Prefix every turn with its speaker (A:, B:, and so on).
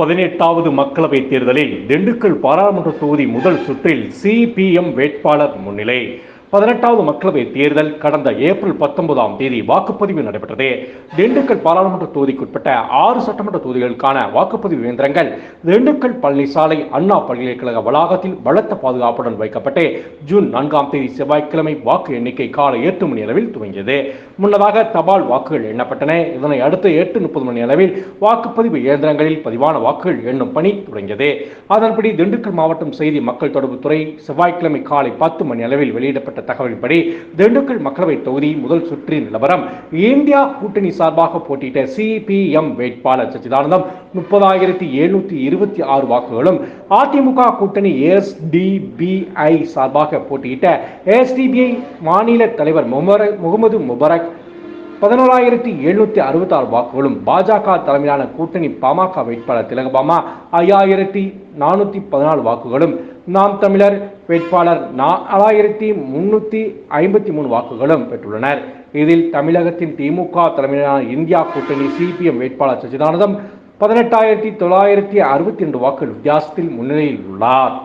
A: பதினெட்டாவது மக்களவைத் தேர்தலில் திண்டுக்கல் பாராளுமன்ற தொகுதி முதல் சுற்றில் சிபிஎம் வேட்பாளர் முன்னிலை. பதினெட்டாவது மக்களவை தேர்தல் கடந்த ஏப்ரல் பத்தொன்பதாம் தேதி வாக்குப்பதிவு நடைபெற்றது. திண்டுக்கல் பாராளுமன்ற தொகுதிக்குட்பட்ட ஆறு சட்டமன்ற தொகுதிகளுக்கான வாக்குப்பதிவு இயந்திரங்கள் திண்டுக்கல் பழனிசாலை அண்ணா பல்கலைக்கழக வளாகத்தில் பலத்த பாதுகாப்புடன் வைக்கப்பட்டு ஜூன் நான்காம் தேதி செவ்வாய்க்கிழமை வாக்கு எண்ணிக்கை காலை எட்டு மணி அளவில் துவங்கியது. முன்னதாக தபால் வாக்குகள் எண்ணப்பட்டன. இதனை அடுத்து எட்டு முப்பது மணி அளவில் வாக்குப்பதிவு இயந்திரங்களில் பதிவான வாக்குகள் எண்ணும் பணி தொடங்கியது. அதன்படி திண்டுக்கல் மாவட்டம் செய்தி மக்கள் தொடர்புத்துறை செவ்வாய்க்கிழமை காலை பத்து மணி அளவில் வெளியிடப்பட்ட தகவலின்படி திண்டுக்கல் மக்களவை தொகுதி முதல் சுற்றின் நிலவரம் இந்தியா கூட்டணி சார்பாக போட்டியிட்ட சிபிஎம் வேட்பாளர் சச்சிதானந்தம் முப்பதாயிரத்தி எழுநூத்தி இருபத்தி ஆறு வாக்குகளும் அதிமுக கூட்டணி எஸ்டிபிஐ சார்பாக போட்டியிட்ட எஸ்டிபிஐ மாநில தலைவர் முகமது முபரக் பதினோராயிரத்தி எழுநூத்தி அறுபத்தி ஆறு வாக்குகளும் பாஜக தலைமையிலான கூட்டணி பாமக வேட்பாளர் திலகபாமா ஐயாயிரத்தி நானூத்தி பதினாலு வாக்குகளும். நாம் தமிழர் வேட்பாளர் நாலாயிரத்தி முன்னூத்தி ஐம்பத்தி மூணு வாக்குகளும் பெற்றுள்ளனர். இதில் தமிழகத்தின் திமுக தலைமையிலான இந்தியா கூட்டணி சிபிஎம் வேட்பாளர் சச்சிதானந்தம் பதினெட்டாயிரத்தி தொள்ளாயிரத்தி அறுபத்தி ரெண்டு வாக்குகள் வித்தியாசத்தில் முன்னிலையில் உள்ளார்.